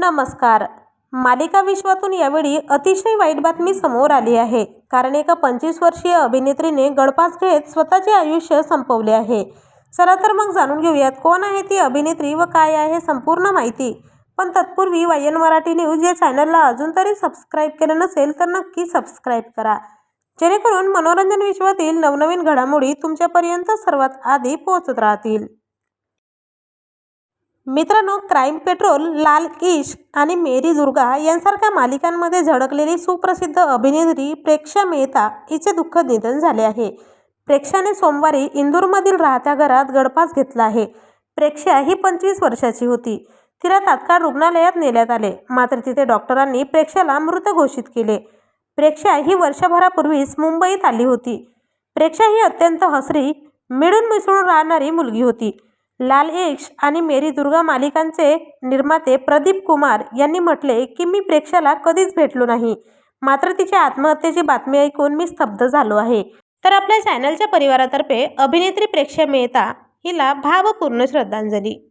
नमस्कार. मालिका विश्वातून यावेळी अतिशय वाईट बातमी समोर आली आहे. कारण एका पंचवीस वर्षीय अभिनेत्रीने गळपास घेत स्वतःचे आयुष्य संपवले आहे. चला तर मग जाणून घेऊयात कोण आहे ती अभिनेत्री व काय आहे संपूर्ण माहिती. पण तत्पूर्वी वायन मराठी न्यूज या चॅनलला अजून तरी सबस्क्राईब केलं नसेल तर नक्की सबस्क्राईब करा. जेणेकरून मनोरंजन विश्वातील नवनवीन घडामोडी तुमच्यापर्यंत सर्वात आधी पोहोचत राहतील. मित्रांनो क्राईम पेट्रोल लाल इश्क आणि मेरी दुर्गा यांसारख्या मालिकांमध्ये झळकलेली सुप्रसिद्ध अभिनेत्री प्रेक्षा मेहता हिचे दुःखद निधन झाले आहे. प्रेक्षाने सोमवारी इंदूरमधील राहत्या घरात गळफास घेतला आहे. प्रेक्षा ही पंचवीस वर्षाची होती. तिला तात्काळ रुग्णालयात नेण्यात आले. मात्र तिथे डॉक्टरांनी प्रेक्षाला मृत घोषित केले. प्रेक्षा ही वर्षभरापूर्वीच मुंबईत आली होती. प्रेक्षा ही अत्यंत हसरी मिळून मिसळून राहणारी मुलगी होती. लाल इश्क आणि मेरी दुर्गा मालिकांचे निर्माते प्रदीप कुमार यांनी म्हटले की मी प्रेक्षाला कधीच भेटलो नाही. मात्र तिच्या आत्महत्येची बातमी ऐकून मी स्तब्ध झालो आहे. तर आपल्या चॅनलच्या परिवारातर्फे अभिनेत्री प्रेक्षा मेहता हिला भावपूर्ण श्रद्धांजली.